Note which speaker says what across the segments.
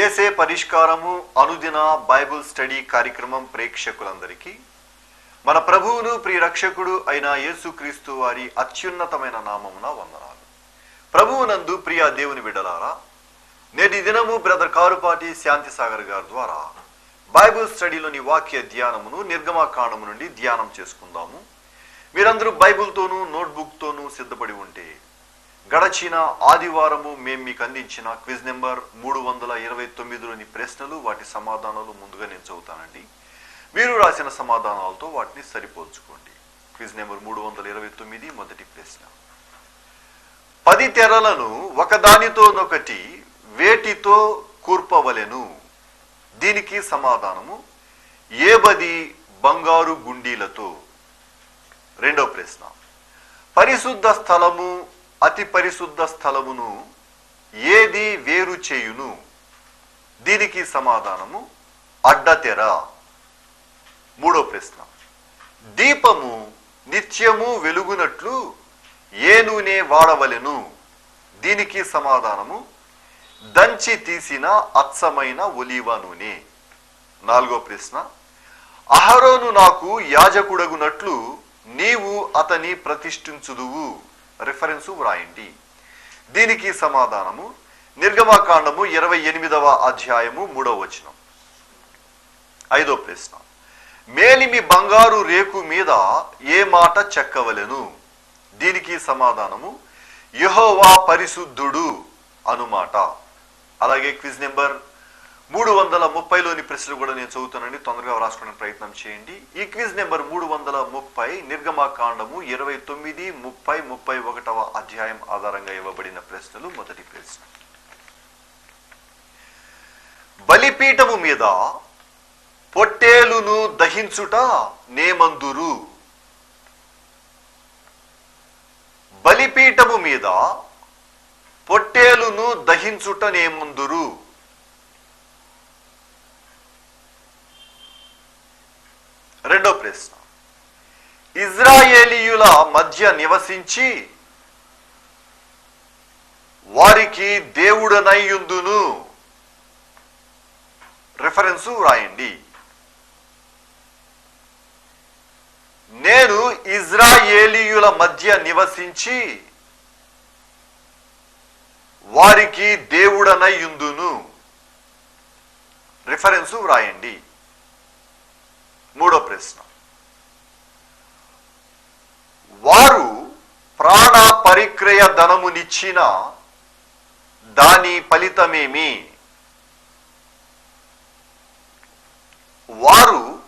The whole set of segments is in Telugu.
Speaker 1: ఏసే పరిష్కారము అనుదిన బైబిల్ స్టడీ కార్యక్రమం ప్రేక్షకులందరికీ మన ప్రభువును ప్రియ రక్షకుడు అయిన యేసుక్రీస్తు వారి అత్యున్నతమైన నామమున వందనాలు. ప్రభువునందు ప్రియ దేవుని బిడ్డలారా నేటి దినము బ్రదర్ కారుపాటి శాంతి సాగర్ గారి ద్వారా బైబిల్ స్టడీలోని వాక్య ధ్యానమును నిర్గమాకాండము నుండి ధ్యానం చేసుకుందాము. మీరందరూ బైబుల్తోనూ నోట్బుక్తోనూ సిద్ధపడి ఉంటే గడచిన ఆదివారము మేము మీకు అందించిన క్విజ్ నెంబర్ మూడు వందల ఇరవై తొమ్మిదిలోని ప్రశ్నలు వాటి సమాధానాలు ముందుగా నేను చదువుతానండి. మీరు రాసిన సమాధానాలతో వాటిని సరిపోల్చుకోండి. క్విజ్ నెంబర్ మూడు వందల ఇరవై తొమ్మిది మొదటి ప్రశ్న. పది తెరలను ఒకదానితోనొకటి వేటితో కూర్పవలెను? దీనికి సమాధానము ఏ బది బంగారు గుండీలతో. రెండో ప్రశ్న. పరిశుద్ధ స్థలము అతి పరిశుద్ధ స్థలమును ఏది వేరు చేయును. దీనికి సమాధానము అడ్డతెర. మూడో ప్రశ్న. దీపము నిత్యము వెలుగునట్లు ఏ నూనె వాడవలెను? దీనికి సమాధానము దంచి తీసిన అచ్చమైన ఒలీవ నూనె. నాలుగో ప్రశ్న. అహరోను నాకు యాజకుడగునట్లు నీవు అతని ప్రతిష్ఠించుదువు. రిఫరెన్సు వ్రాయండి దీనికి సమాధానము నిర్గమాకాండము ఇరవై ఎనిమిదవ అధ్యాయము మూడవ వచనం. ఐదో ప్రశ్న. మేలిమి బంగారు రేకు మీద ఏ మాట చెక్కవలెను? దీనికి సమాధానము యహోవా పరిశుద్ధుడు అనుమాట. అలాగే క్విజ్ నెంబర్ మూడు వందల ముప్పైలోని ప్రశ్నలు కూడా నేను చదువుతానండి. తొందరగా రాసుకునే ప్రయత్నం చేయండి. ఈ క్విజ్ నెంబర్ మూడు వందల ముప్పై నిర్గమాకాండము ఇరవై తొమ్మిది ముప్పై ముప్పై ఒకటవ అధ్యాయం ఆధారంగా ఇవ్వబడిన ప్రశ్నలు. మొదటి ప్రశ్న. బలిపీఠము మీద పొట్టేలును దహించుట నేమందురు. బలిపీఠము మీద పొట్టేలును దహించుట నేమందురు. రెండో ప్రశ్న. ఇజ్రాయేలీయుల మధ్య నివసించి వారికి దేవుడనయ్యుందును రిఫరెన్సు రాయండి నేను ఇజ్రాయేలీయుల మధ్య నివసించి వారికి దేవుడనయ్యుందును రిఫరెన్సు వ్రాయండి. మూడో ప్రశ్న. వారు ప్రాణ పరిక్రయ ధనమునిచ్చిన దాని ఫలితమేమి? వారు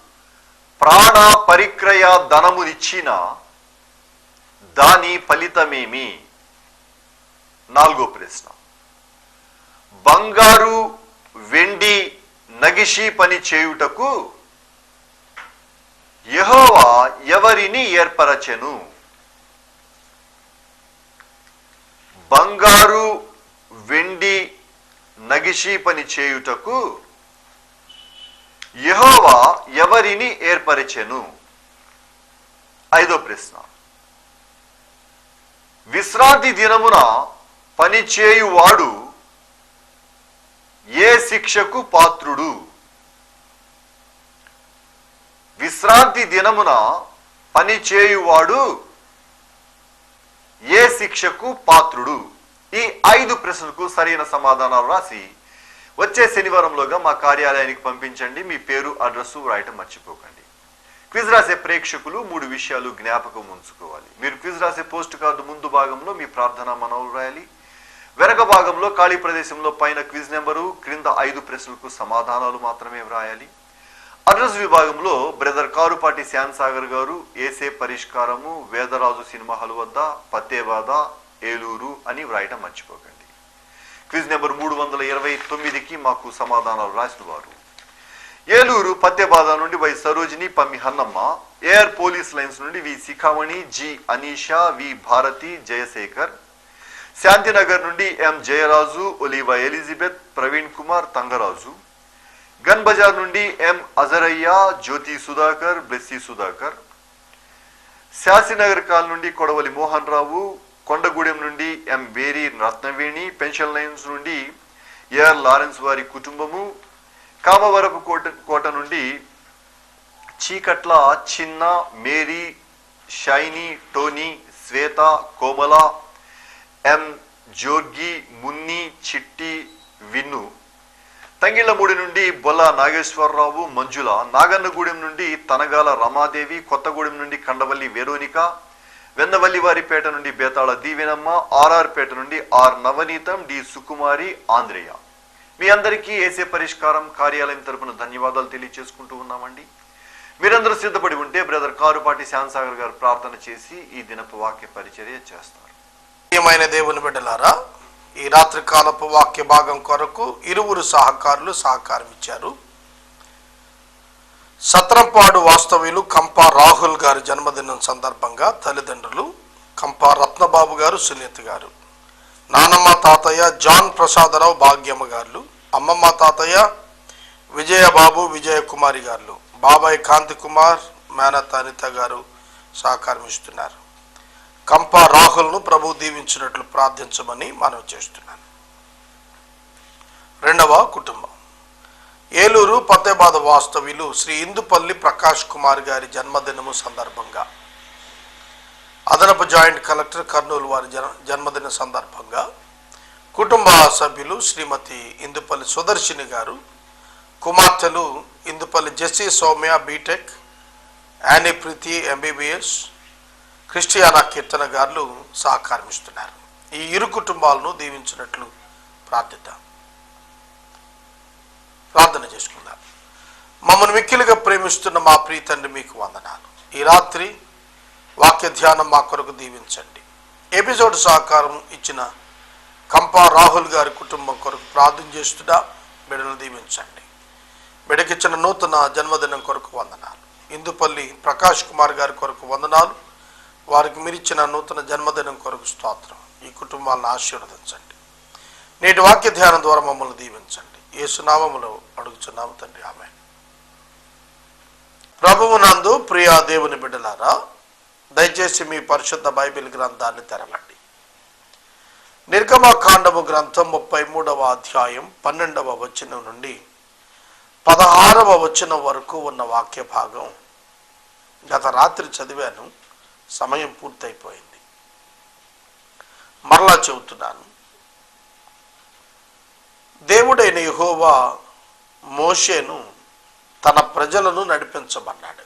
Speaker 1: ప్రాణ పరిక్రయ ధనమునిచ్చిన దాని ఫలితమేమి? నాలుగో ప్రశ్న. బంగారు వెండి నగిషి పని చేయుటకు యహోవా ఎవరిని ఏర్పరచెను? బంగారు వెండి నగిషి పని చేయుటకు యహోవా ఎవరిని ఏర్పరిచెను? ఐదో ప్రశ్న. విశ్రాంతి దినమున పనిచేయువాడు ఏ శిక్షకు పాత్రుడు? విశ్రాంతి దినమున పని చేయువాడు ఏ శిక్షకు పాత్రుడు? ఈ ఐదు ప్రశ్నలకు సరైన సమాధానాలు రాసి వచ్చే శనివారంలోగా మా కార్యాలయానికి పంపించండి. మీ పేరు అడ్రస్ రాయటం మర్చిపోకండి. క్విజ్ రాసే ప్రేక్షకులు మూడు విషయాలు జ్ఞాపకం ఉంచుకోవాలి. మీరు క్విజ్ రాసే పోస్ట్ కార్డు ముందు భాగంలో మీ ప్రార్థన మనవులు రాయాలి. వెనక భాగంలో ఖాళీ ప్రదేశంలో పైన క్విజ్ నెంబరు క్రింద ఐదు ప్రశ్నలకు సమాధానాలు మాత్రమే వ్రాయాలి. అడ్రస్ విభాగంలో బ్రదర్ కారుపాటి శ్యామ్ సాగర్ గారు ఏసే పరిష్కారము వేదరాజు సినిమా హాల్ వద్ద పత్తేవాద ఏలూరు అని వ్రాయటం మర్చిపోకండి. క్విజ్ నెంబర్ మూడు వందల ఇరవై తొమ్మిదికి మాకు సమాధానాలు రాసిన వారు ఏలూరు పత్తేబాద నుండి Y Sarojini Pammi Hannamma AR police lines నుండి V Sikhamani G Anisha V Bharathi Jayasekhar Shantinagar నుండి M Jayaraju Oliva Elizabeth Praveen Kumar Thangaraju. Gun Bazar నుండి ఎం అజరయ్య జ్యోతి సుధాకర్ బ్లెస్సీ సుధాకర్. శాసినగర్ కాల్ నుండి కొడవలి మోహన్ రావు కొండగూడెం నుండి ఎం వేరి రత్నవేణి పెన్షన్ లైన్స్ నుండి ఏఆర్ లారెన్స్ వారి కుటుంబము కామవరపు కోట కోట నుండి Cheekatla Chinna Mary Shiny Tony Swetha Komala M జోర్గి Munni చిట్టి విన్ను. తంగిళ్ళమూడి నుండి బొల్ల నాగేశ్వరరావు మంజుల నాగన్నగూడెం నుండి తనగాల రమాదేవి కొత్తగూడెం నుండి కండవల్లి వేరోనిక వెన్నవల్లివారిపేట నుండి బేతాళ దీవెనమ్మ ఆర్ఆర్ పేట నుండి ఆర్ నవనీతం డి సుకుమారి ఆంధ్రేయ మీ అందరికీ ఏసే పరిష్కారం కార్యాలయం తరపున ధన్యవాదాలు తెలియజేసుకుంటూ ఉన్నామండి. మీరందరూ సిద్ధపడి ఉంటే బ్రదర్ కారుపాటి శ్యాన్సాగర్ గారు ప్రార్థన చేసి ఈ దినపు వాక్య పరిచర్య చేస్తారు.
Speaker 2: దేవుని బిడ్డలారా ఈ రాత్రి కాలపు వాక్య భాగం కొరకు ఇరువురు సహకారులు సహకారం ఇచ్చారు సత్రంపాడు వాస్తవ్యులు కంపా రాహుల్ గారి జన్మదినం సందర్భంగా తల్లిదండ్రులు కంపా రత్నబాబు గారు సునీత గారు నానమ్మ తాతయ్య జాన్ ప్రసాదరావు భాగ్యమ్మ గారు అమ్మమ్మ తాతయ్య విజయబాబు విజయకుమారి గారు బాబాయ్ కాంతి కుమార్ మేనత అనిత గారు సహకారం ఇస్తున్నారు కంప రాహుల్ను ప్రభు దీవించినట్లు ప్రార్థించమని మనవి చేస్తున్నాను. రెండవ కుటుంబం. ఏలూరు పత్తేబాద వాస్తవ్యులు శ్రీ ఇందుపల్లి ప్రకాష్ కుమార్ గారి జన్మదినము సందర్భంగా. అదనపు జాయింట్ కలెక్టర్ కర్నూలు వారి జన జన్మదిన సందర్భంగా కుటుంబ సభ్యులు శ్రీమతి ఇందుపల్లి సుదర్శిని గారు కుమార్తెలు Indupalli Jessy Soumya BTech Annie Preethi MBBS Christiana Keerthana గారులు సహకారం ఇస్తున్నారు ఈ ఇరు కుటుంబాలను దీవించినట్లు ప్రార్థిద్దాం. ప్రార్థన చేసుకుందాం. మమ్మల్ని మిక్కిలుగా ప్రేమిస్తున్న మా ప్రీతండ్రి మీకు వందనాలు. ఈ రాత్రి వాక్య ధ్యానం మా కొరకు దీవించండి. ఎపిసోడ్ సహకారం ఇచ్చిన కంపా రాహుల్ గారి కుటుంబం కొరకు ప్రార్థన చేస్తున్నా బిడ్డను దీవించండి. బిడకిచ్చిన నూతన జన్మదినం కొరకు వందనాలు. ఇందుపల్లి ప్రకాష్ కుమార్ గారి కొరకు వందనాలు. వారికి మీరిచ్చిన నూతన జన్మదినం కొరకు స్తోత్రం. ఈ కుటుంబాలను ఆశీర్వదించండి. నేటి వాక్య ధ్యానం ద్వారా మమ్మల్ని దీవించండి. యేసునామములో అడుగుచున్నాము తండ్రి. ఆమె ప్రభువు నందు ప్రియా దేవుని బిడ్డలారా దయచేసి మీ పరిశుద్ధ బైబిల్ గ్రంథాన్ని తెరవండి. నిర్గమకాండము గ్రంథం ముప్పై మూడవ అధ్యాయం పన్నెండవ వచనం నుండి పదహారవ వచనం వరకు ఉన్న వాక్య భాగం గత రాత్రి చదివాను. సమయం పూర్తయిపోయింది. మరలా చెబుతున్నాను. దేవుడైన యహోవా మోషేను తన ప్రజలను నడిపించమన్నాడు.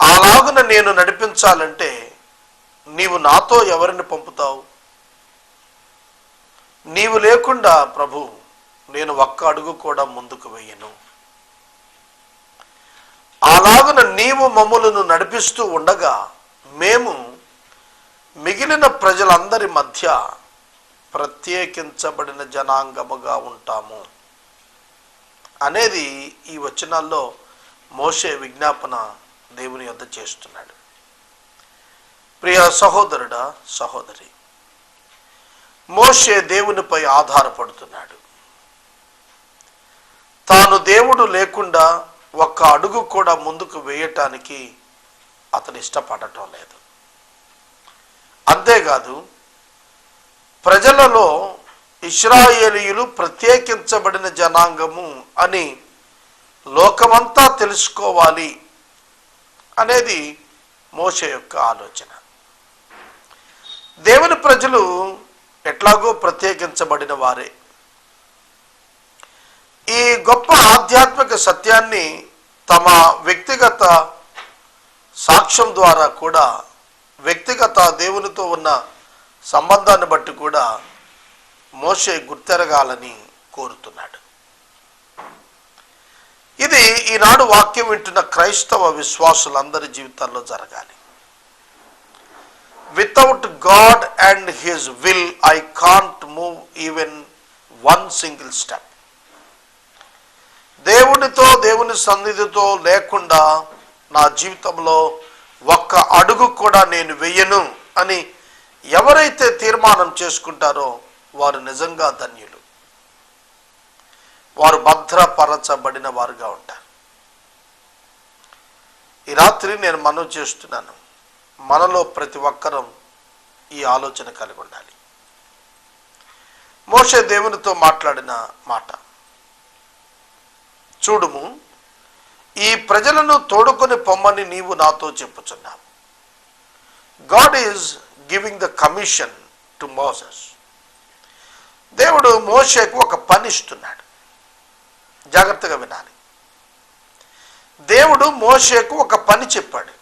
Speaker 2: అలాగున నేను నడిపించాలంటే నీవు నాతో ఎవరిని పంపుతావు? నీవు లేకుండా ప్రభు నేను ఒక్క అడుగు కూడా ముందుకు వెయ్యను అలాగున నీవు మమ్ములను నడిపిస్తూ ఉండగా మేము మిగిలిన ప్రజలందరి మధ్య ప్రత్యేకించబడిన జనాంగముగా ఉంటాము. అనేది ఈ వచనాల్లో మోషే విజ్ఞాపన దేవుని యొద్ద చేస్తున్నాడు. ప్రియ సహోదరుడా సహోదరి మోషే దేవునిపై ఆధారపడుతున్నాడు. తాను దేవుడు లేకుండా ఒక్క అడుగు కూడా ముందుకు వేయటానికి అతను ఇష్టపడటం లేదు. అంతేకాదు ప్రజలలో ఇస్రాయేలీయులు ప్రత్యేకించబడిన జనాంగము అని లోకమంతా తెలుసుకోవాలి అనేది మోస యొక్క ఆలోచన. దేవుని ప్రజలు ఎట్లాగో ప్రత్యేకించబడిన వారే. ఈ గొప్ప ఆధ్యాత్మిక సత్యాన్ని తమ వ్యక్తిగత సాక్ష్యం ద్వారా కూడా వ్యక్తిగత దేవునితో ఉన్న సంబంధాన్ని బట్టి కూడా మోషే గుర్తెరగాలని కోరుతున్నాడు. ఇది ఈనాడు వాక్యం వింటున్న క్రైస్తవ విశ్వాసులందరి జీవితాల్లో జరగాలి. Without God and his will I can't move even one single step దేవునితో దేవుని సన్నిధితో లేకుండా నా జీవితంలో ఒక్క అడుగు కూడా నేను వెయ్యను అని ఎవరైతే తీర్మానం చేసుకుంటారో వారు నిజంగా ధన్యులు. వారు భద్రపరచబడిన వారుగా ఉంటారు. ఈ రాత్రి నేను మనం చేస్తున్నాను. మనలో ప్రతి ఒక్కరం ఈ ఆలోచన కలిగి ఉండాలి. మోషే దేవునితో మాట్లాడిన మాట. చూడుము ఈ ప్రజలను తోడుకొని పొమ్మని నీవు నాతో చెప్పుచున్నావు. God is giving the commission to Moses దేవుడు మోషేకు ఒక పని ఇస్తున్నాడు. జాగ్రత్తగా వినాలి. దేవుడు మోషేకు ఒక పని చెప్పాడు.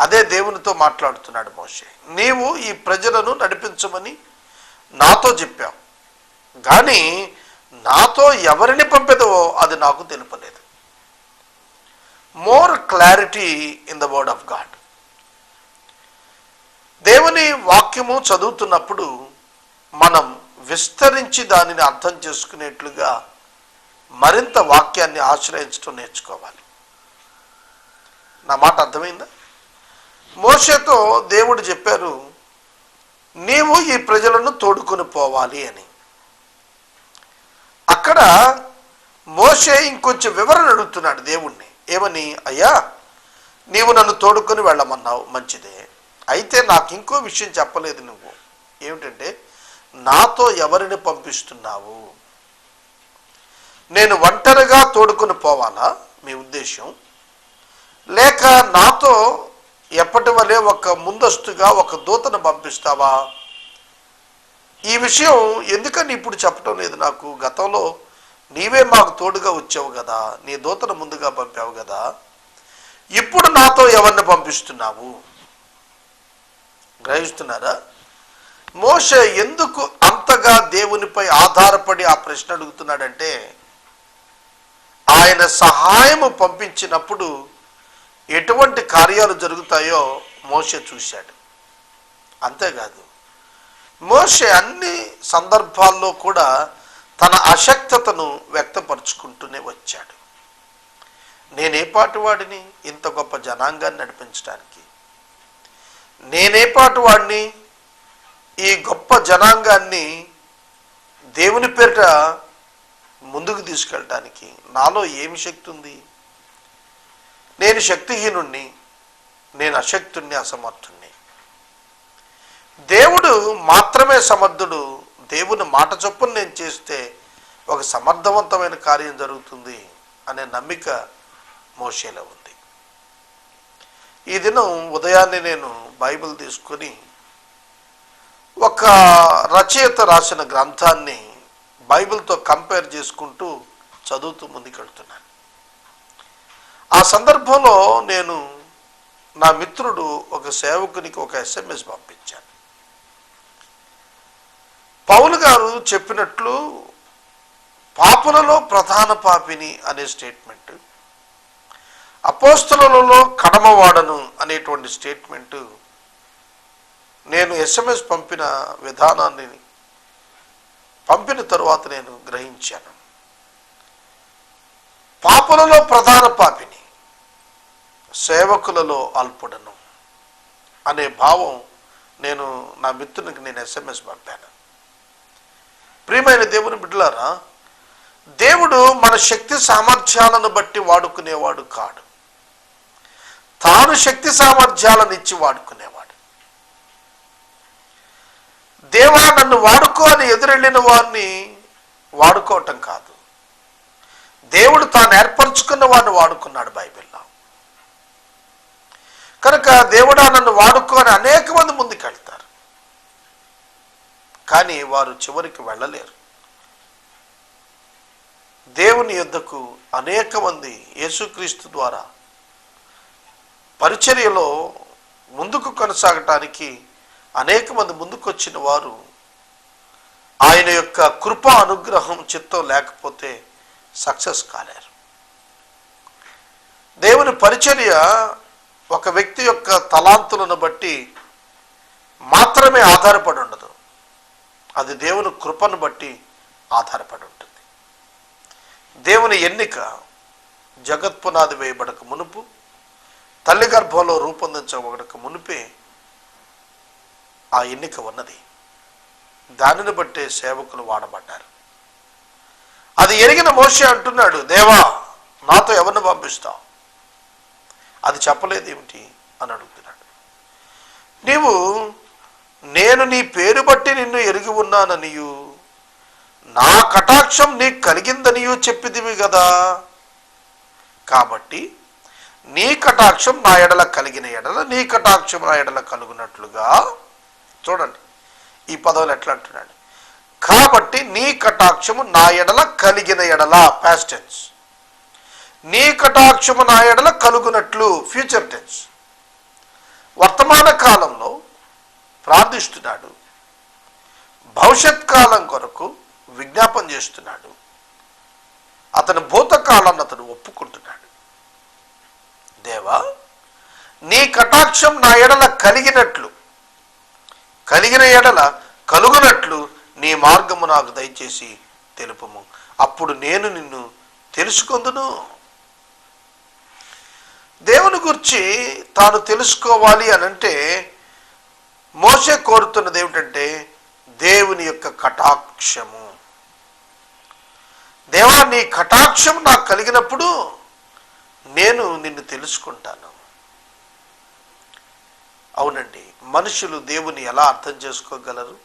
Speaker 2: అదే దేవునితో మాట్లాడుతున్నాడు మోషే. నీవు ఈ ప్రజలను నడిపించమని నాతో చెప్పావు. కానీ నాతో ఎవరిని పంపెదవో అది నాకు తెలుపలేదు. More clarity in the word of God దేవుని వాక్యము చదువుతున్నప్పుడు మనం విస్తరించి దానిని అర్థం చేసుకునేట్లుగా మరింత వాక్యాన్ని ఆశ్రయించడం నేర్చుకోవాలి. నా మాట అర్థమైందా? మోషతో దేవుడు చెప్పారు నీవు ఈ ప్రజలను తోడుకొని పోవాలి అని. అక్కడ మోసే ఇంకొంచెం వివరణ అడుగుతున్నాడు దేవుణ్ణి. ఏమని? అయ్యా నీవు నన్ను తోడుకొని వెళ్ళమన్నావు మంచిదే. అయితే నాకు ఇంకో విషయం చెప్పలేదు నువ్వు. ఏమిటంటే నాతో ఎవరిని పంపిస్తున్నావు? నేను ఒంటరిగా తోడుకొని పోవాలా? మీ ఉద్దేశం లేక నాతో ఎప్పటి వలె ఒక ముందస్తుగా ఒక దూతను పంపిస్తావా? ఈ విషయం ఎందుకని ఇప్పుడు చెప్పడం లేదు నాకు? గతంలో నీవే మాకు తోడుగా వచ్చావు కదా నీ దూతను ముందుగా పంపావు కదా ఇప్పుడు నాతో ఎవరిని పంపిస్తున్నావు? గ్రహిస్తున్నారా? మోష ఎందుకు అంతగా దేవునిపై ఆధారపడి ఆ ప్రశ్న అడుగుతున్నాడంటే ఆయన సహాయము పంపించినప్పుడు ఎటువంటి కార్యాలు జరుగుతాయో మోష చూశాడు. అంతేకాదు మోషే అన్ని సందర్భాల్లో కూడా తన అశక్తతను వ్యక్తపరుచుకుంటూనే వచ్చాడు. నేనే పాటి వాడిని ఇంత గొప్ప జనాంగాన్ని నడిపించడానికి. నేనే పాటి వాడిని ఈ గొప్ప జనాంగాన్ని దేవుని పేరిట ముందుకు తీసుకెళ్ళటానికి నాలో ఏమి శక్తి ఉంది? నేను శక్తిహీనుణ్ణి నేను అశక్తుణ్ణి అసమర్థుణ్ణి. దేవుడు మాత్రమే సమర్థుడు. దేవుని మాట చొప్పున నేను చేస్తే ఒక సమర్థవంతమైన కార్యం జరుగుతుంది అనే నమ్మిక మోషేలో ఉంది. ఈ దినం ఉదయాన్నే నేను బైబిల్ తీసుకొని ఒక రచయిత రాసిన గ్రంథాన్ని బైబిల్తో కంపేర్ చేసుకుంటూ చదువుతూ ముందుకెళ్తున్నాను. ఆ సందర్భంలో నేను నా మిత్రుడు ఒక సేవకునికి ఒక ఎస్ఎంఎస్ పంపించాను. పౌలు గారు చెప్పినట్లు పాపులలో ప్రధాన పాపిని అనే స్టేట్మెంట్ అపోస్తులలో కడమవాడను అనేటువంటి స్టేట్మెంటు నేను ఎస్ఎంఎస్ పంపిన విధానాన్ని పంపిన తరువాత నేను గ్రహించాను. పాపులలో ప్రధాన పాపిని సేవకులలో అల్పుడను అనే భావం నేను నా మిత్రునికి నేను ఎస్ఎంఎస్ పంపాను. ప్రియమైన దేవుని బిడ్డలారా దేవుడు మన శక్తి సామర్థ్యాలను బట్టి వాడుకునేవాడు కాడు. తాను శక్తి సామర్థ్యాలను ఇచ్చి వాడుకునేవాడు. దేవా నన్ను వాడుకో అని ఎదురెళ్ళిన వారిని వాడుకోవటం కాదు. దేవుడు తాను ఏర్పరచుకున్న వాడిని వాడుకున్నాడు బైబిల్లో. కనుక దేవుడా నన్ను వాడుకో అని అనేక మంది ముందుకెళ్తారు. కానీ వారు చివరికి వెళ్ళలేరు. దేవుని యుద్ధకు అనేక మంది యేసుక్రీస్తు ద్వారా పరిచర్యలో ముందుకు కొనసాగటానికి అనేక మంది ముందుకొచ్చిన వారు ఆయన యొక్క కృప అనుగ్రహం చిత్తం లేకపోతే సక్సెస్ కాలేరు. దేవుని పరిచర్య ఒక వ్యక్తి యొక్క తలాంతులను బట్టి మాత్రమే ఆధారపడి ఉండదు. అది దేవుని కృపను బట్టి ఆధారపడి ఉంటుంది. దేవుని ఎన్నిక జగత్పునాది వేయబడక మునుపు తల్లి గర్భంలో రూపొందించబడక మునిపే ఆ ఎన్నిక ఉన్నది. దానిని బట్టే సేవకులు వాడబడ్డారు. అది ఎరిగిన మోషి అంటున్నాడు దేవా నాతో ఎవరిని పంపిస్తావు? అది చెప్పలేదు ఏమిటి అని అడుగుతున్నాడు. నీవు నేను నీ పేరు బట్టి నిన్ను ఎరిగి ఉన్నాననియు. నా కటాక్షం నీకు కలిగిందనియు చెప్పిదివి కదా కాబట్టి నీ కటాక్షం నా ఎడల కలిగిన ఎడల నీ కటాక్షం నా ఎడల కలుగునట్లుగా చూడండి. ఈ పదవులు ఎట్లా అంటున్నాడు? కాబట్టి నీ కటాక్షము నా ఎడల కలిగిన ఎడల పాస్ట్ టెన్స్ నీ కటాక్షము నా ఎడల కలుగునట్లు ఫ్యూచర్ టెన్స్ వర్తమాన కాలంలో ప్రార్థిస్తున్నాడు. భవిష్యత్ కాలం కొరకు విజ్ఞాపన చేస్తున్నాడు. అతని భూతకాలాన్ని అతను ఒప్పుకుంటున్నాడు. దేవా నీ కటాక్షం నా ఎడల కలిగినట్లు కలిగిన ఎడల కలుగునట్లు నీ మార్గము నాకు దయచేసి తెలుపము. అప్పుడు నేను నిన్ను తెలుసుకొందును. దేవుని గురించి తాను తెలుసుకోవాలి అని అంటే మోసే కోరుతున్నది ఏమిటంటే దేవుని యొక్క కటాక్షము. దేవా నీ కటాక్షం నాకు కలిగినప్పుడు నేను నిన్ను తెలుసుకుంటాను. అవునండి మనుషులు దేవుని ఎలా అర్థం చేసుకోగలరు?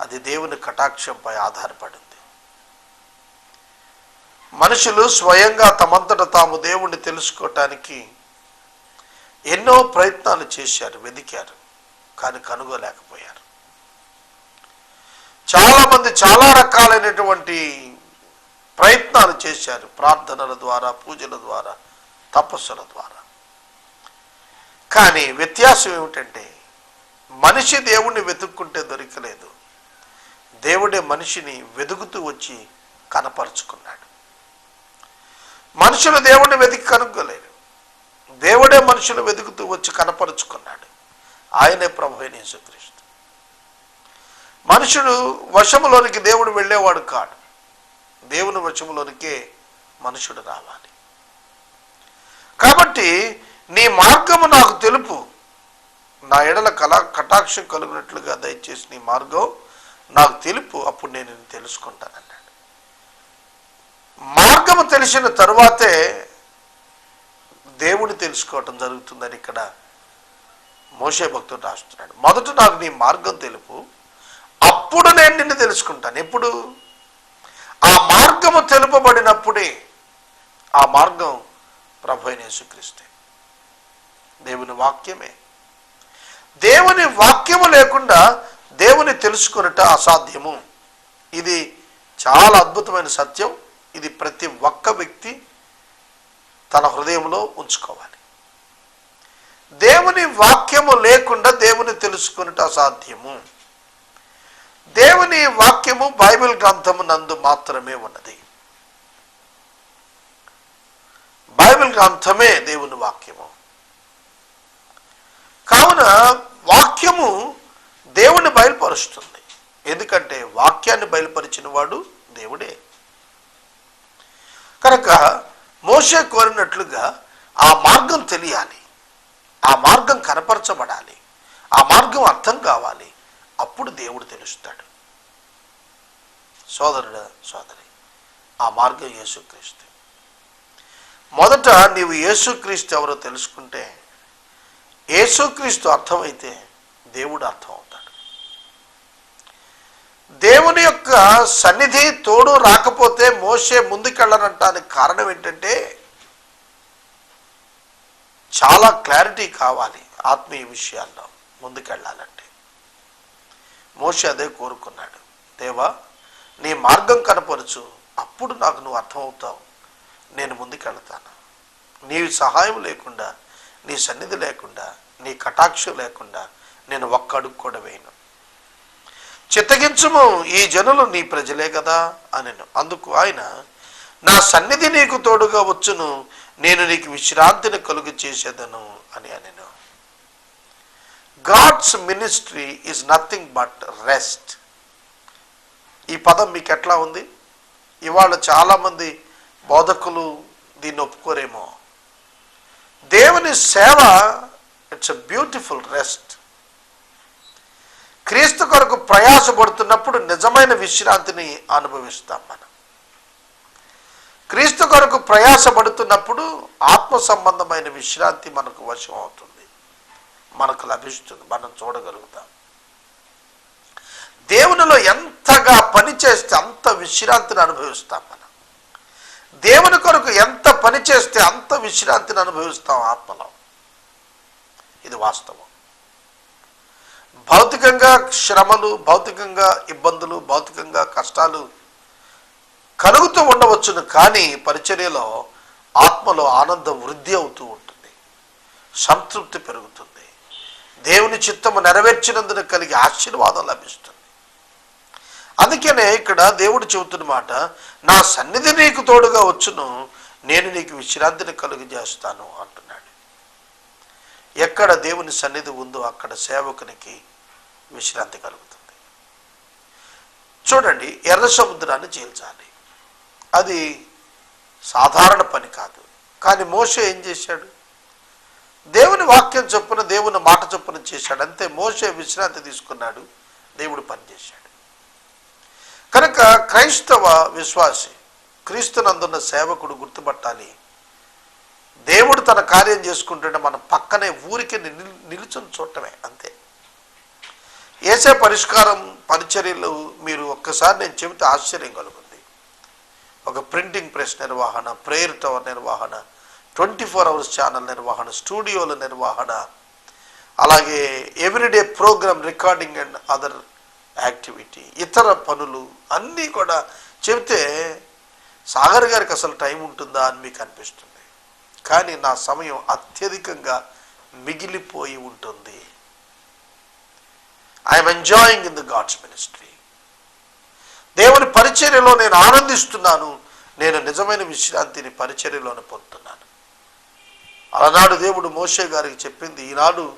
Speaker 2: అది దేవుని కటాక్షంపై ఆధారపడింది. మనుషులు స్వయంగా తమంతట తాము దేవుణ్ణి తెలుసుకోవటానికి ఎన్నో ప్రయత్నాలు చేశారు వెదికారు కానీ కనుగోలేకపోయారు చాలామంది చాలా రకాలైనటువంటి ప్రయత్నాలు చేశారు. ప్రార్థనల ద్వారా పూజల ద్వారా తపస్సుల ద్వారా. కానీ వ్యత్యాసం ఏమిటంటే మనిషి దేవుణ్ణి వెతుక్కుంటే దొరకలేదు. దేవుడే మనిషిని వెతుకుతూ వచ్చి కనపరుచుకున్నాడు. మనుషులు దేవుణ్ణి వెతికి కనుక్కోలేరు దేవుడే మనుషులు వెతుకుతూ వచ్చి కనపరుచుకున్నాడు. ఆయనే ప్రభు అయిన యేసుక్రీస్తు. మనుషుడు వశములోనికి దేవుడు వెళ్ళేవాడు కాడు. దేవుని వశములోనికే మనుషుడు రావాలి. కాబట్టి నీ మార్గము నాకు తెలుపు. నా ఎడల కళా కటాక్షం కలుగునట్లుగా దయచేసి నీ మార్గం నాకు తెలుపు అప్పుడు నేను తెలుసుకుంటానన్నాడు మార్గము తెలిసిన తరువాతే దేవుడు తెలుసుకోవటం జరుగుతుందని ఇక్కడ మోసే భక్తుడు రాస్తున్నాడు. మొదట నాకు నీ మార్గం తెలుపు అప్పుడు నేను నిన్ను తెలుసుకుంటాను. ఎప్పుడు? ఆ మార్గము తెలుపబడినప్పుడే ఆ మార్గం ప్రభు అయిన యేసుక్రీస్తే. దేవుని వాక్యమే. దేవుని వాక్యము లేకుండా దేవుని తెలుసుకున్నట అసాధ్యము. ఇది చాలా అద్భుతమైన సత్యం. ఇది ప్రతి ఒక్క వ్యక్తి తన హృదయంలో ఉంచుకోవాలి. దేవుని వాక్యము లేకుండా దేవుని తెలుసుకున్నట అసాధ్యము. దేవుని వాక్యము బైబిల్ గ్రంథము నందు మాత్రమే ఉన్నది. బైబిల్ గ్రంథమే దేవుని వాక్యము. కావున వాక్యము దేవుని బయలుపరుస్తుంది. ఎందుకంటే వాక్యాన్ని బయలుపరిచిన వాడు దేవుడే. కనుక మోసే కోరినట్లుగా ఆ మార్గం తెలియాలి. ఆ మార్గం కనపరచబడాలి. ఆ మార్గం అర్థం కావాలి. అప్పుడు దేవుడు తెలుస్తాడు. సోదరుడు సోదరి ఆ మార్గం యేసుక్రీస్తు. మొదట నీవు యేసుక్రీస్తు ఎవరో తెలుసుకుంటే యేసుక్రీస్తు అర్థమైతే దేవుడు అర్థం అవుతాడు దేవుని యొక్క సన్నిధి తోడు రాకపోతే మోసే ముందుకెళ్ళనంటానికి కారణం ఏంటంటే చాలా క్లారిటీ కావాలి ఆత్మీయ విషయాల్లో ముందుకెళ్ళాలంటే. మోసే అదే కోరుకున్నాడు. దేవా నీ మార్గం కనపరచు అప్పుడు నాకు నువ్వు అర్థమవుతావు. నేను ముందుకెళ్తాను. నీ సహాయం లేకుండా నీ సన్నిధి లేకుండా నీ కటాక్షం లేకుండా నేను ఒక్క అడుగు కూడా వేయను. చిత్తగించము ఈ జనులు నీ ప్రజలే కదా అనెను. అందుకు ఆయన నా సన్నిధి నీకు తోడుగా వచ్చును నేను నీకు విశ్రాంతిని కలుగు చేసేదను అని అనను. God's ministry is nothing but rest ఈ పదం మీకు ఎట్లా ఉంది? ఇవాళ చాలామంది బోధకులు దీన్ని ఒప్పుకోరేమో. దేవుని సేవ ఇట్స్ ఎ బ్యూటిఫుల్ రెస్ట్ క్రీస్తు కొరకు ప్రయాసపడుతున్నప్పుడు నిజమైన విశ్రాంతిని అనుభవిస్తాం మనం. క్రీస్తు కొరకు ప్రయాసపడుతున్నప్పుడు ఆత్మ సంబంధమైన విశ్రాంతి మనకు వశం అవుతుంది. మనకు లభిస్తుంది. మనం చూడగలుగుతాం. దేవునిలో ఎంతగా పని చేస్తే అంత విశ్రాంతిని అనుభవిస్తాం మనం. దేవుని కొరకు ఎంత పని చేస్తే అంత విశ్రాంతిని అనుభవిస్తాం ఆత్మలో. ఇది వాస్తవం. భౌతికంగా శ్రమలు భౌతికంగా ఇబ్బందులు భౌతికంగా కష్టాలు కలుగుతూ ఉండవచ్చును కానీ పరిచర్యలో ఆత్మలో ఆనందం వృద్ధి అవుతూ ఉంటుంది. సంతృప్తి పెరుగుతుంది. దేవుని చిత్తము నెరవేర్చినందున కలిగి ఆశీర్వాదం లభిస్తుంది. అందుకనే ఇక్కడ దేవుడు చెబుతున్న మాట నా సన్నిధి నీకు తోడుగా వచ్చును నేను నీకు విశ్రాంతిని కలుగజేస్తాను అంటున్నాడు. ఎక్కడ దేవుని సన్నిధి ఉందో అక్కడ సేవకునికి విశ్రాంతి కలుగుతుంది. చూడండి ఎర్ర సముద్రాన్ని చీల్చాలి. అది సాధారణ పని కాదు. కానీ మోసే ఏం చేశాడు? దేవుని వాక్యం చొప్పున దేవుని మాట చొప్పున చేశాడు. అంతే మోసే విశ్రాంతి తీసుకున్నాడు. దేవుడు పనిచేశాడు కనుక క్రైస్తవ విశ్వాసి క్రీస్తునందున్న సేవకుడు గుర్తుపట్టాలి. దేవుడు తన కార్యం చేసుకుంటుంటే మన పక్కనే ఊరికి నిల్- నిలుచుని చూడటమే అంతే. ఏసే పరిష్కారం పరిచర్యలు మీరు ఒక్కసారి నేను చెబితే ఆశ్చర్యం కలుగుతుంది. ఒక ప్రింటింగ్ ప్రెస్ నిర్వహణ ప్రేయర్ టవర్ నిర్వహణ ట్వంటీ ఫోర్ అవర్స్ ఛానల్ నిర్వహణ స్టూడియోల నిర్వహణ అలాగే everyday programme recording and other activity ఇతర పనులు అన్నీ కూడా చెబితే సాగర్ గారికి అసలు టైం ఉంటుందా అని మీకు అనిపిస్తుంది. కానీ నా సమయం అత్యధికంగా మిగిలిపోయి ఉంటుంది. I'm enjoying in the God's ministry దేవుని పరిచర్యలో నేను ఆనందిస్తున్నాను. నేను నిజమైన విశ్రాంతిని పరిచర్యలోనే పొందుతున్నాను. అలనాడు దేవుడు మోషే గారికి చెప్పింది ఈనాడు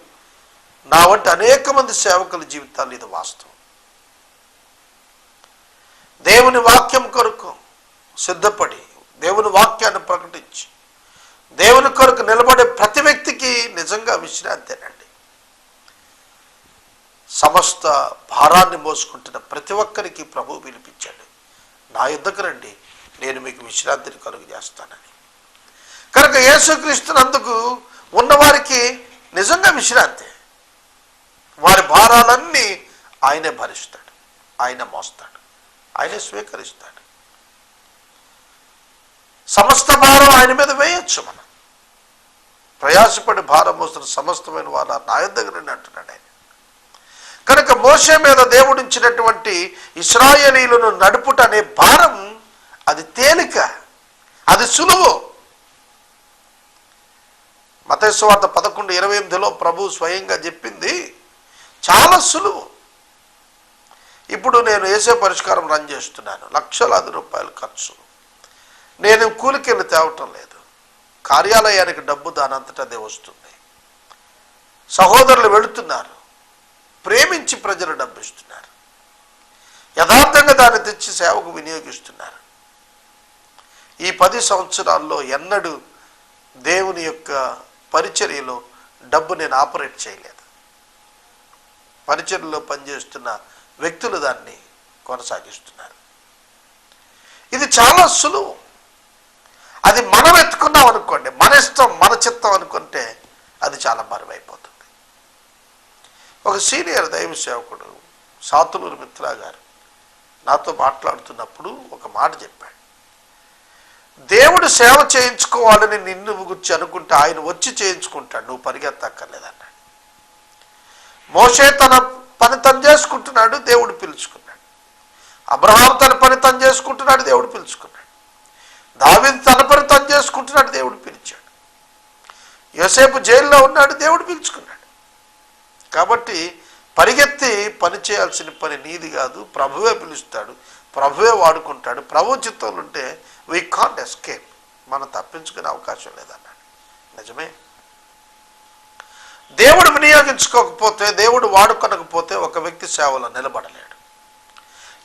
Speaker 2: నా వంటి అనేక మంది సేవకుల జీవితాలు ఇది వాస్తవం. దేవుని వాక్యం కొరకు సిద్ధపడి దేవుని వాక్యాన్ని ప్రకటించి దేవుని కొరకు నిలబడే ప్రతి వ్యక్తికి నిజంగా విశ్రాంతేనండి సమస్త భారాన్ని మోసుకుంటున్న ప్రతి ఒక్కరికి ప్రభు పిలిపించాడు. నా యుద్ధకు రండి. నేను మీకు విశ్రాంతిని కలుగు చేస్తానని కనుక యేసుక్రీస్తునందుకు ఉన్నవారికి నిజంగా విశ్రాంతి. వారి భారాలన్నీ ఆయనే భరిస్తాడు. ఆయన మోస్తాడు. ఆయనే స్వీకరిస్తాడు. సమస్త భారం ఆయన మీద వేయొచ్చు మనం. ప్రయాసపడి భారం మోస్తున్న సమస్తమైన వారు నా దగ్గర అంటున్నాడు ఆయన. కనుక మోసే మీద దేవుడిచ్చినటువంటి ఇస్రాయేలీలను నడుపుట అనే భారం అది తేలిక అది సులువు. మతేశ్వార్త పదకొండు ఇరవై ఎనిమిదిలో ప్రభు స్వయంగా చెప్పింది చాలా సులువు. ఇప్పుడు నేను వేసే పరిష్కారం రన్ చేస్తున్నాను. లక్షలాది రూపాయలు ఖర్చు. నేను కూలికెళ్ళి తేవటం లేదు. కార్యాలయానికి డబ్బు దానంతటా అదే వస్తుంది. సహోదరులు వెళుతున్నారు. ప్రేమించి ప్రజలు డబ్బు ఇస్తున్నారు యథార్థంగా దాన్ని తెచ్చి సేవకు వినియోగిస్తున్నారు. ఈ పది సంవత్సరాల్లో ఎన్నడూ దేవుని యొక్క పరిచర్యలో డబ్బు నేను ఆపరేట్ చేయలేదు. పరిచర్యలో పనిచేస్తున్న వ్యక్తులు దాన్ని కొనసాగిస్తున్నారు. ఇది చాలా సులువు. అది మనం ఎత్తుకున్నాం అనుకోండి మన ఇష్టం మన చిత్తం అనుకుంటే అది చాలా బరువైపోతుంది. ఒక సీనియర్ దైవ సేవకుడు సాతులూరు మిత్రా గారు నాతో మాట్లాడుతున్నప్పుడు ఒక మాట చెప్పాడు. దేవుడు సేవ చేయించుకోవాలని నిన్ను గురించి అనుకుంటే ఆయన వచ్చి చేయించుకుంటాడు నువ్వు పరిగెత్తక్కర్లేదన్నాడు మోషే తన పని తను చేసుకుంటున్నాడు దేవుడు పిలుచుకున్నాడు. అబ్రహాం తన పని తను చేసుకుంటున్నాడు దేవుడు పిలుచుకున్నాడు. దావిని తన పని తను చేసుకుంటున్నాడు దేవుడు పిలిచాడు. యోసేపు జైల్లో ఉన్నాడు దేవుడు పిలుచుకున్నాడు. కాబట్టి పరిగెత్తి పని చేయాల్సిన పని నీది కాదు. ప్రభువే పిలుస్తాడు. ప్రభువే వాడుకుంటాడు. ప్రభు చిత్తంలో ఉంటే వీ కాంట్ ఎస్కేప్ మనం తప్పించుకునే అవకాశం లేదన్నాడు. నిజమే? దేవుడు వినియోగించుకోకపోతే దేవుడు వాడుకొనకపోతే ఒక వ్యక్తి సేవలో నిలబడలేడు.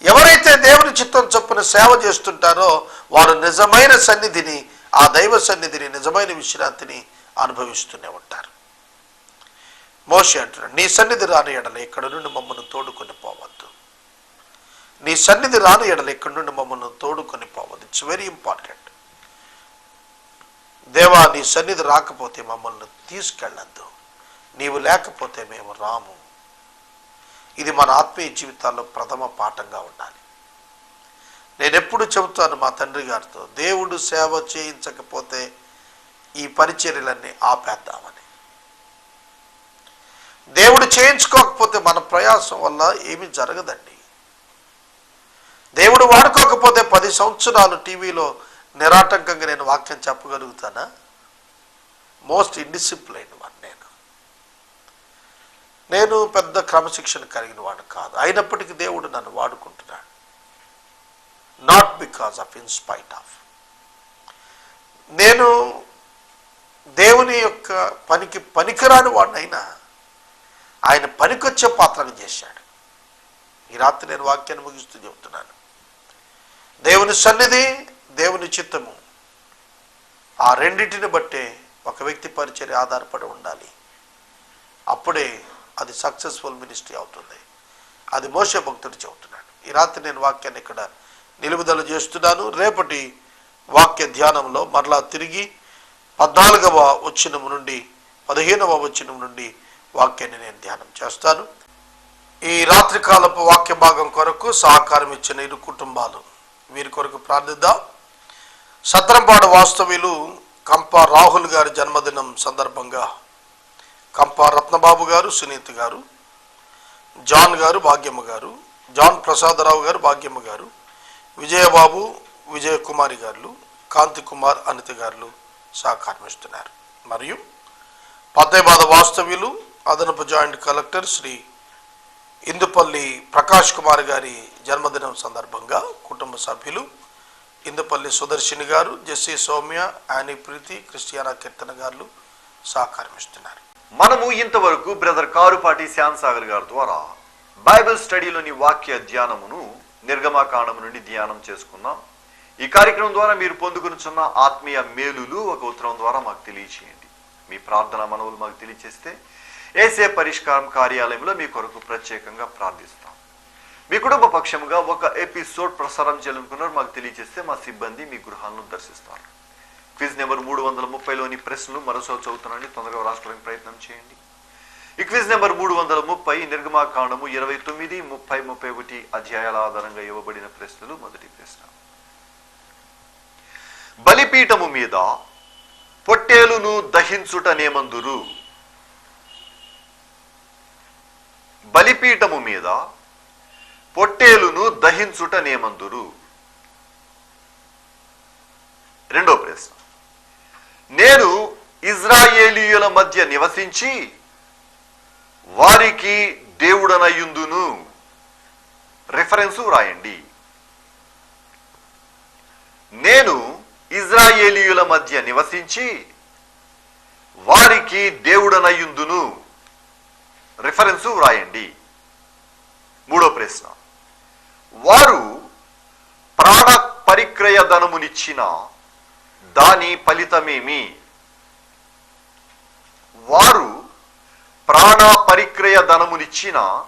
Speaker 2: ఎవరైతే దేవుని చిత్తం చొప్పున సేవ చేస్తుంటారో వారు నిజమైన సన్నిధిని ఆ దైవ సన్నిధిని నిజమైన విశ్రాంతిని అనుభవిస్తూనే ఉంటారు. మోషే అంటున్నాడు నీ సన్నిధి రాని ఎడల ఇక్కడ నుండి మమ్మల్ని తోడుకొని పోవద్దు. నీ సన్నిధి రాని ఎడల ఇక్కడ నుండి మమ్మల్ని తోడుకొని పోవద్దు. ఇట్స్ వెరీ ఇంపార్టెంట్ దేవా నీ సన్నిధి రాకపోతే మమ్మల్ని తీసుకెళ్ళద్దు. నీవు లేకపోతే మేము రాము. ఇది మన ఆత్మీయ జీవితాల్లో ప్రథమ పాఠంగా ఉండాలి. నేను ఎప్పుడు చెబుతాను మా తండ్రి గారితో దేవుడు సేవ చేయించకపోతే ఈ పరిచర్యలన్నీ ఆపేద్దామని. దేవుడు చేయించుకోకపోతే మన ప్రయాసం వల్ల ఏమీ జరగదండి. దేవుడు వాడుకోకపోతే పది సంవత్సరాలు టీవీలో నిరాటంకంగా నేను వాక్యం చెప్పగలుగుతానా? మోస్ట్ ఇండిసిప్లైన్ వన్ నేను. నేను పెద్ద క్రమశిక్షణ కలిగిన వాడు కాదు. అయినప్పటికీ దేవుడు నన్ను వాడుకుంటున్నాడు. Not because of in spite of నేను దేవుని యొక్క పనికి పనికిరాని వాడినైనా ఆయన పనికొచ్చే పాత్రను చేశాడు. ఈ రాత్రి నేను వాక్యాన్ని ముగిస్తూ చెబుతున్నాను. దేవుని సన్నిధి దేవుని చిత్తము. ఆ రెండింటిని బట్టే ఒక వ్యక్తి పరిచర్య ఆధారపడి ఉండాలి. అప్పుడే అది సక్సెస్ఫుల్ మినిస్ట్రీ అవుతుంది. అది మోసే భక్తుడు చెబుతున్నాడు. ఈ రాత్రి నేను వాక్యాన్ని ఇక్కడ నిలుపుదల చేస్తున్నాను. రేపటి వాక్య ధ్యానంలో మరలా తిరిగి పద్నాలుగవ వచ్చినము నుండి పదిహేనవ వచ్చినం నుండి వాక్యాన్ని నేను ధ్యానం చేస్తాను. ఈ రాత్రికాలపు వాక్య భాగం కొరకు సహకారం ఇచ్చిన ఇరు కుటుంబాలు వీరి కొరకు ప్రార్థిద్దాం. సత్రంపాడు వాస్తవ్యులు కంప రాహుల్ గారి జన్మదినం సందర్భంగా కంప రత్నబాబు గారు సునీత్ గారు జాన్ గారు భాగ్యమ్మ గారు జాన్ ప్రసాదరావు గారు భాగ్యమ్మ గారు విజయబాబు విజయకుమారి గారు కాంతి కుమార్ అనిత గారు సహకారం ఇస్తున్నారు. మరియు పద్దెబాద వాస్తవ్యులు అదనపు జాయింట్ కలెక్టర్ శ్రీ ఇందుపల్లి ప్రకాష్ కుమార్ గారి జన్మదినం సందర్భంగా కుటుంబ సభ్యులు ఇందుపల్లి సుదర్శిని గారు Jessy Soumya Annie Preethi Christiana Keerthana గారు సహకారం ఇస్తున్నారు.
Speaker 1: మనము ఇంతవరకు బ్రదర్ కారుపాటి శ్యామ్ సాగర్ గారి ద్వారా బైబిల్ స్టడీలోని వాక్య ధ్యానమును నిర్గమాకాండము నుండి ధ్యానం చేసుకున్నాం. ఈ కార్యక్రమం ద్వారా మీరు పొందుకునిచున్న ఆత్మీయ మేలులు ఒక ఉత్తరం ద్వారా మాకు తెలియచేయండి. మీ ప్రార్థన మనవులు మాకు తెలియచేస్తే ఏసే పరిష్కారం కార్యాలయంలో మీ కొరకు ప్రత్యేకంగా ప్రార్థిస్తాం. మీ కుటుంబ పక్షముగా ఒక ఎపిసోడ్ ప్రసారం చేయాలనుకున్నారు మాకు తెలియజేస్తే మా సిబ్బంది మీ గృహాలను దర్శిస్తారు. క్విజ్ నెంబర్ మూడు వందల ముప్పైలోని ప్రశ్నలు మరోసారి చదువుతానండి తొందరగా రాసుకోవడానికి ప్రయత్నం చేయండి. ఈ క్విజ్ నెంబర్ మూడు వందల ముప్పై నిర్గమాకాండము ఇరవై తొమ్మిది ముప్పై ముప్పై ఒకటి అధ్యాయాల ఆధారంగా ఇవ్వబడిన ప్రశ్నలు మొదటి ప్రశ్న. బలిపీఠము మీద పొట్టేలును దహించుటనేమందురు బలిపీఠము మీద పొట్టేలును దహించుట నేమందురు. రెండో ప్రశ్న. నేను ఇజ్రాయేలీయుల మధ్య నివసించి వారికి దేవుడనయుందును. రిఫరెన్సు రాయండి నేను ఇజ్రాయేలీయుల మధ్య నివసించి వారికి దేవుడనయుందును. రిఫరెన్సు వ్రాయండి. మూడో ప్రశ్న. వారు ప్రాణ పరిక్రయ ధనమునిచ్చిన దాని ఫలితమేమి? వారు ప్రాణ పరిక్రయ ధనమునిచ్చిన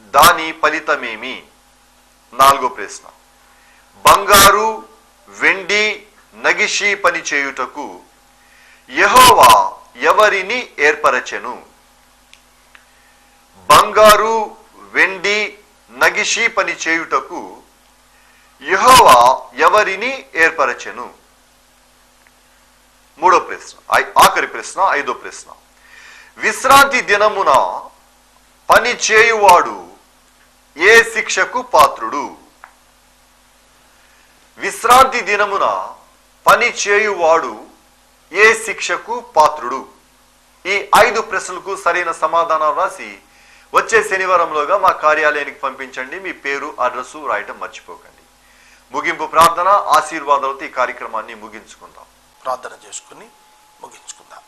Speaker 1: దాని ఫలితమేమి? నాలుగో ప్రశ్న. బంగారు వెండి నగిషి పని చేయుటకు యహోవా ఎవరిని ఏర్పరచెను? బంగారు వెండి నగిషి పని చేయుటకు యెహోవా ఎవరిని ఏర్పరచెను? మూడో ప్రశ్న ఆఖరి ప్రశ్న ఐదో ప్రశ్న. విశ్రాంతి దినమున పని చేయువాడు ఏ శిక్షకు పాత్రుడు? విశ్రాంతి దినమున పని చేయువాడు ఏ శిక్షకు పాత్రుడు? ఈ ఐదు ప్రశ్నలకు సరైన సమాధానం రాసి వచ్చే శనివారంలోగా మా కార్యాలయానికి పంపించండి. మీ పేరు అడ్రస్సు రాయటం మర్చిపోకండి. ముగింపు ప్రార్థన ఆశీర్వాదాలతో ఈ కార్యక్రమాన్ని ముగించుకుందాం.
Speaker 2: ప్రార్థన చేసుకుని ముగించుకుందాం.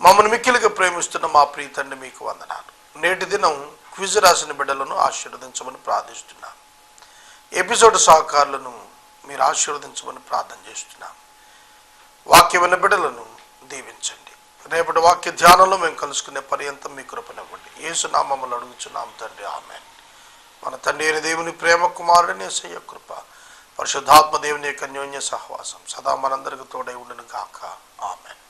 Speaker 2: మమ్మల్ని మిక్కిలిగా ప్రేమిస్తున్న మా ప్రీతండి మీకు వందనాలు. నేటి దినం క్విజ్ రాసిన బిడ్డలను ఆశీర్వదించమని ప్రార్థిస్తున్నాను ఎపిసోడ్ సహకారులను మీరు ఆశీర్వదించమని ప్రార్థన చేస్తున్నాం. వాక్య విన్న బిడ్డలను దీవించండి. రేపటి వాక్య ధ్యానంలో మేము కలుసుకునే పర్యంతం మీ కృపనివ్వండి. యేసు నామములు అడుగుచున్నాం తండ్రి. ఆమె మన తండ్రి అయిన దేవుని ప్రేమ కుమారుడిని సయ్య కృప పరిశుద్ధాత్మ దేవుని యొక్క అన్యోన్య సహవాసం సదా మనందరికి తోడై ఉండను గాక ఆమెన్.